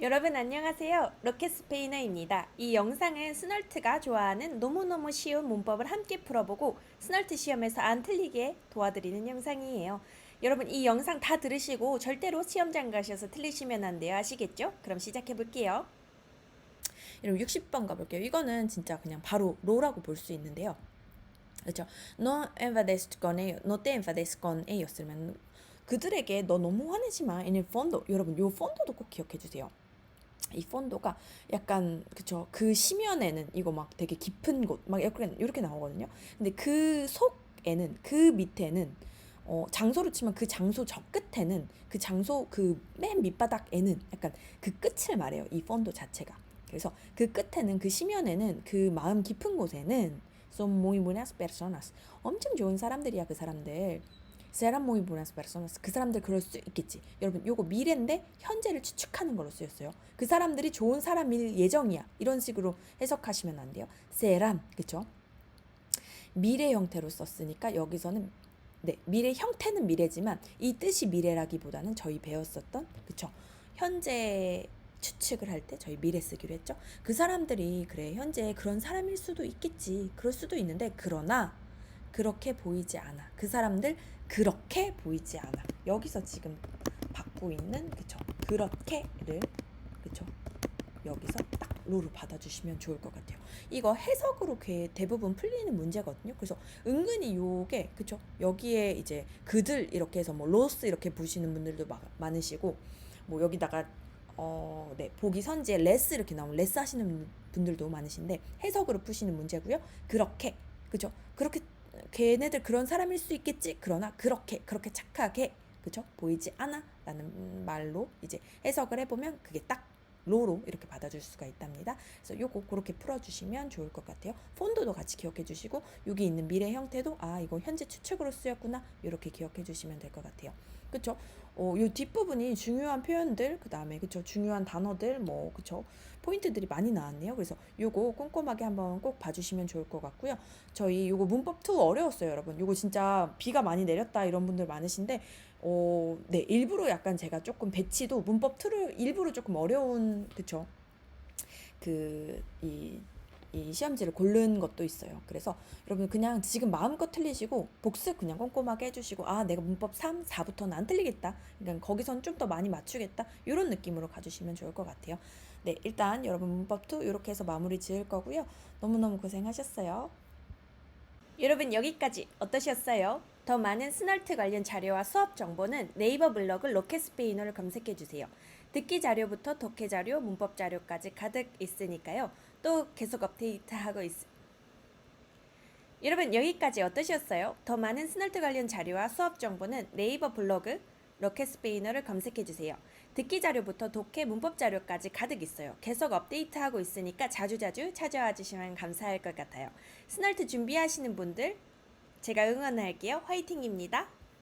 여러분 안녕하세요. 로켓 스페인어입니다. 이 영상은 스널트가 좋아하는 너무너무 쉬운 문법을 함께 풀어보고 스널트 시험에서 안 틀리게 도와드리는 영상이에요. 여러분 이 영상 다 들으시고 절대로 시험장 가셔서 틀리시면 안 돼요. 아시겠죠? 그럼 시작해 볼게요. 여러분 60번 가볼게요. 이거는 진짜 그냥 바로 로라고 볼 수 있는데요. 그렇죠. No enfades con ellos, no te enfades con ellos. 그들에게 너 너무 화내지 마. El fondo. 여러분 요 폰도도 꼭 기억해 주세요. 이 폰도가 약간 그쵸 그 심연에는 이거 막 되게 깊은 곳 막 이렇게 이렇게 나오거든요. 근데 그 속에는 그 밑에는 어, 장소로 치면 그 장소 저 끝에는 그 장소 그 맨 밑바닥에는 약간 그 끝을 말해요. 이 폰도 자체가. 그래서 그 끝에는 그 심연에는 그 마음 깊은 곳에는 son muy buenas personas. 엄청 좋은 사람들이야 그 사람들. Muy buenas personas. 그 사람들 그럴 수 있겠지. 여러분 요거 미래인데 현재를 추측하는 걸로 쓰였어요. 그 사람들이 좋은 사람일 예정이야. 이런 식으로 해석하시면 안 돼요. serán 그쵸? 미래 형태로 썼으니까 여기서는 네 미래 형태는 미래지만 이 뜻이 미래라기보다는 저희 배웠었던 그쵸? 현재 추측을 할 때 저희 미래 쓰기로 했죠. 그 사람들이 그래 현재 그런 사람일 수도 있겠지. 그럴 수도 있는데 그러나 그렇게 보이지 않아. 그 사람들 그렇게 보이지 않아. 여기서 지금 받고 있는 그쵸 그렇게를 그쵸 여기서 딱 로로 받아주시면 좋을 것 같아요. 이거 해석으로 꽤 대부분 풀리는 문제거든요. 그래서 은근히 요게 그쵸 여기에 이제 그들 이렇게 해서 뭐 로스 이렇게 보시는 분들도 막 많으시고 뭐 여기다가 어, 네, 보기 선지에 레스 이렇게 나오면 레스 하시는 분들도 많으신데 해석으로 푸시는 문제고요. 그렇게 그죠? 그렇게 걔네들 그런 사람일 수 있겠지. 그러나 그렇게 그렇게 착하게 그죠? 보이지 않아라는 말로 이제 해석을 해보면 그게 딱 로로 이렇게 받아줄 수가 있답니다. 그래서 요거 그렇게 풀어주시면 좋을 것 같아요. 폰도도 같이 기억해 주시고 여기 있는 미래 형태도 아 이거 현재 추측으로 쓰였구나 이렇게 기억해 주시면 될 것 같아요. 그쵸? 어, 요 뒷부분이 중요한 표현들 그 다음에 그쵸 중요한 단어들 뭐 그쵸 포인트들이 많이 나왔네요. 그래서 요거 꼼꼼하게 한번 꼭 봐주시면 좋을 것 같고요. 저희 요거 문법 2 어려웠어요, 여러분. 요거 진짜 비가 많이 내렸다 이런 분들 많으신데 어, 네 일부러 약간 제가 조금 배치도 문법 2를 일부러 조금 어려운 그쵸 그 이 이 시험지를 고른 것도 있어요. 그래서 여러분 그냥 지금 마음껏 틀리시고 복습 그냥 꼼꼼하게 해주시고 아 내가 문법 3, 4부터는 안 틀리겠다. 그러니까 거기선 좀 더 많이 맞추겠다. 이런 느낌으로 가주시면 좋을 것 같아요. 네 일단 여러분 문법 2 이렇게 해서 마무리 지을 거고요. 너무너무 고생하셨어요. 여러분 여기까지 어떠셨어요? 더 많은 스널트 관련 자료와 수업 정보는 네이버 블로그 로켓 스페인어를 검색해 주세요. 듣기 자료부터 독해 자료, 문법 자료까지 가득 있으니까요. 또 계속 업데이트하고 있. 여러분 여기까지 어떠셨어요? 더 많은 스널트 관련 자료와 수업 정보는 네이버 블로그 로켓 스페인어를 검색해 주세요. 듣기 자료부터 독해 문법 자료까지 가득 있어요. 계속 업데이트하고 있으니까 자주자주 찾아와 주시면 감사할 것 같아요. 스널트 준비하시는 분들 제가 응원할게요. 화이팅입니다.